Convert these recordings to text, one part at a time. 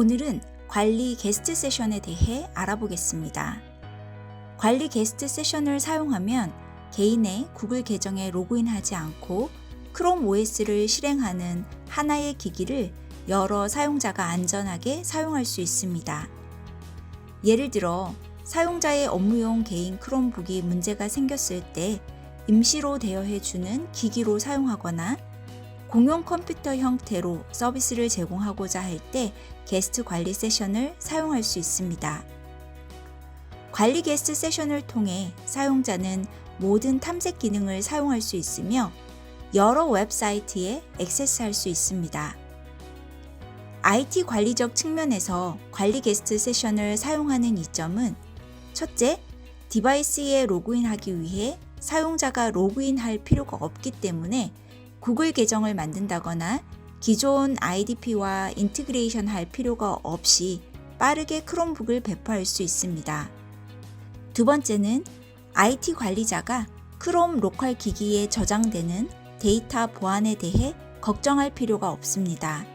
오늘은 관리 게스트 세션에 대해 알아보겠습니다. 관리 게스트 세션을 사용하면 개인의 구글 계정에 로그인하지 않고 크롬 OS를 실행하는 하나의 기기를 여러 사용자가 안전하게 사용할 수 있습니다. 예를 들어 사용자의 업무용 개인 크롬북이 문제가 생겼을 때 임시로 대여해주는 기기로 사용하거나 공용 컴퓨터 형태로 서비스를 제공하고자 할 때 게스트 관리 세션을 사용할 수 있습니다. 관리 게스트 세션을 통해 사용자는 모든 탐색 기능을 사용할 수 있으며 여러 웹사이트에 액세스할 수 있습니다. IT 관리적 측면에서 관리 게스트 세션을 사용하는 이점은 첫째, 디바이스에 로그인하기 위해 사용자가 로그인할 필요가 없기 때문에 구글 계정을 만든다거나 기존 IDP와 인티그레이션 할 필요가 없이 빠르게 크롬북을 배포할 수 있습니다. 두 번째는 IT 관리자가 크롬 로컬 기기에 저장되는 데이터 보안에 대해 걱정할 필요가 없습니다.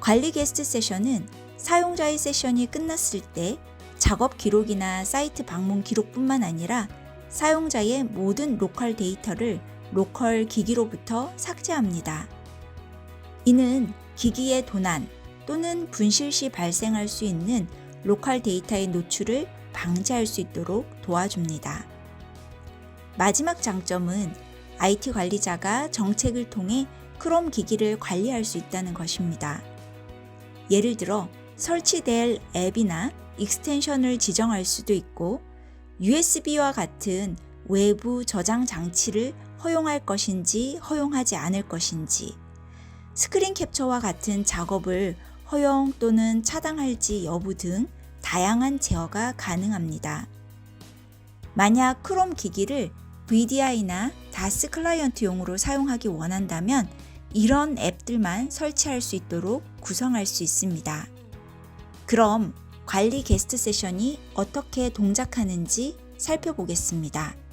관리 게스트 세션은 사용자의 세션이 끝났을 때 작업 기록이나 사이트 방문 기록뿐만 아니라 사용자의 모든 로컬 데이터를 로컬 기기로부터 삭제합니다. 이는 기기의 도난 또는 분실 시 발생할 수 있는 로컬 데이터의 노출을 방지할 수 있도록 도와줍니다. 마지막 장점은 IT 관리자가 정책을 통해 크롬 기기를 관리할 수 있다는 것입니다. 예를 들어 설치될 앱이나 익스텐션을 지정할 수도 있고 USB와 같은 외부 저장 장치를 허용할 것인지 허용하지 않을 것인지 스크린 캡처와 같은 작업을 허용 또는 차단할지 여부 등 다양한 제어가 가능합니다. 만약 크롬 기기를 VDI나 다스 클라이언트용으로 사용하기 원한다면 이런 앱들만 설치할 수 있도록 구성할 수 있습니다. 그럼 관리 게스트 세션이 어떻게 동작하는지 살펴보겠습니다.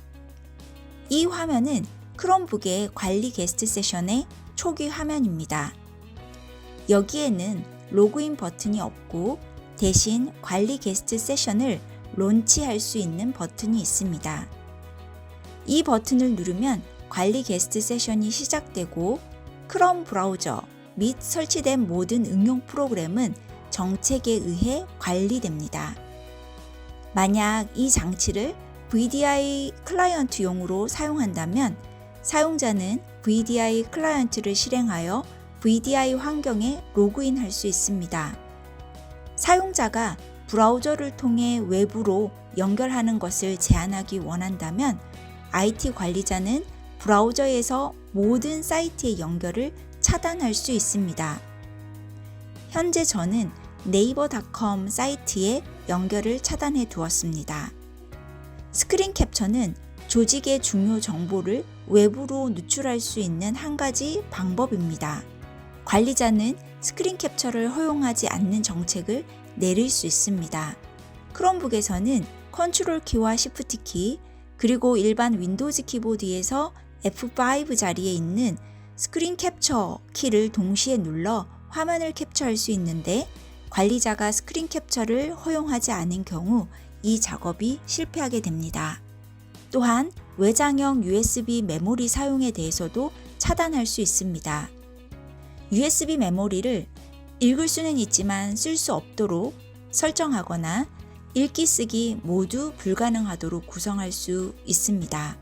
이 화면은 크롬북의 관리 게스트 세션의 초기 화면입니다. 여기에는 로그인 버튼이 없고 대신 관리 게스트 세션을 론치할 수 있는 버튼이 있습니다. 이 버튼을 누르면 관리 게스트 세션이 시작되고 크롬 브라우저 및 설치된 모든 응용 프로그램은 정책에 의해 관리됩니다. 만약 이 장치를 VDI 클라이언트용으로 사용한다면 사용자는 VDI 클라이언트를 실행하여 VDI 환경에 로그인할 수 있습니다. 사용자가 브라우저를 통해 외부로 연결하는 것을 제한하기 원한다면 IT 관리자는 브라우저에서 모든 사이트의 연결을 차단할 수 있습니다. 현재 저는 네이버닷컴 사이트에 연결을 차단해 두었습니다. 스크린 캡처는 조직의 중요 정보를 외부로 누출할 수 있는 한 가지 방법입니다. 관리자는 스크린 캡처를 허용하지 않는 정책을 내릴 수 있습니다. 크롬북에서는 컨트롤 키와 시프트 키, 그리고 일반 윈도우즈 키보드에서 F5 자리에 있는 스크린 캡처 키를 동시에 눌러 화면을 캡처할 수 있는데 관리자가 스크린 캡처를 허용하지 않은 경우 이 작업이 실패하게 됩니다. 또한 외장형 USB 메모리 사용에 대해서도 차단할 수 있습니다. USB 메모리를 읽을 수는 있지만 쓸 수 없도록 설정하거나 읽기 쓰기 모두 불가능하도록 구성할 수 있습니다.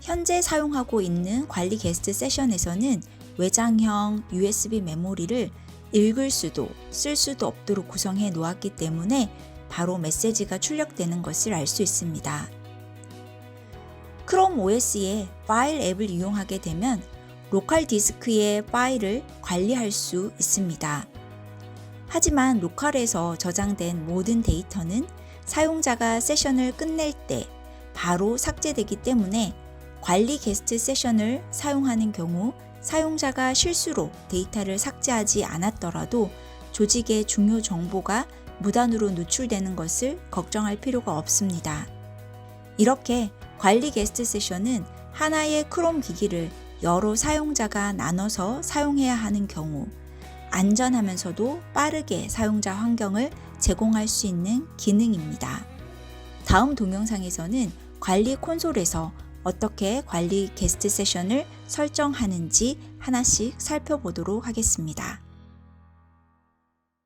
현재 사용하고 있는 관리 게스트 세션에서는 외장형 USB 메모리를 읽을 수도 쓸 수도 없도록 구성해 놓았기 때문에 바로 메시지가 출력되는 것을 알 수 있습니다. 크롬 OS의 파일 앱을 이용하게 되면 로컬 디스크의 파일을 관리할 수 있습니다. 하지만 로컬에서 저장된 모든 데이터는 사용자가 세션을 끝낼 때 바로 삭제되기 때문에 관리 게스트 세션을 사용하는 경우 사용자가 실수로 데이터를 삭제하지 않았더라도 조직의 중요 정보가 무단으로 누출되는 것을 걱정할 필요가 없습니다. 이렇게 관리 게스트 세션은 하나의 크롬 기기를 여러 사용자가 나눠서 사용해야 하는 경우 안전하면서도 빠르게 사용자 환경을 제공할 수 있는 기능입니다. 다음 동영상에서는 관리 콘솔에서 어떻게 관리 게스트 세션을 설정하는지 하나씩 살펴보도록 하겠습니다.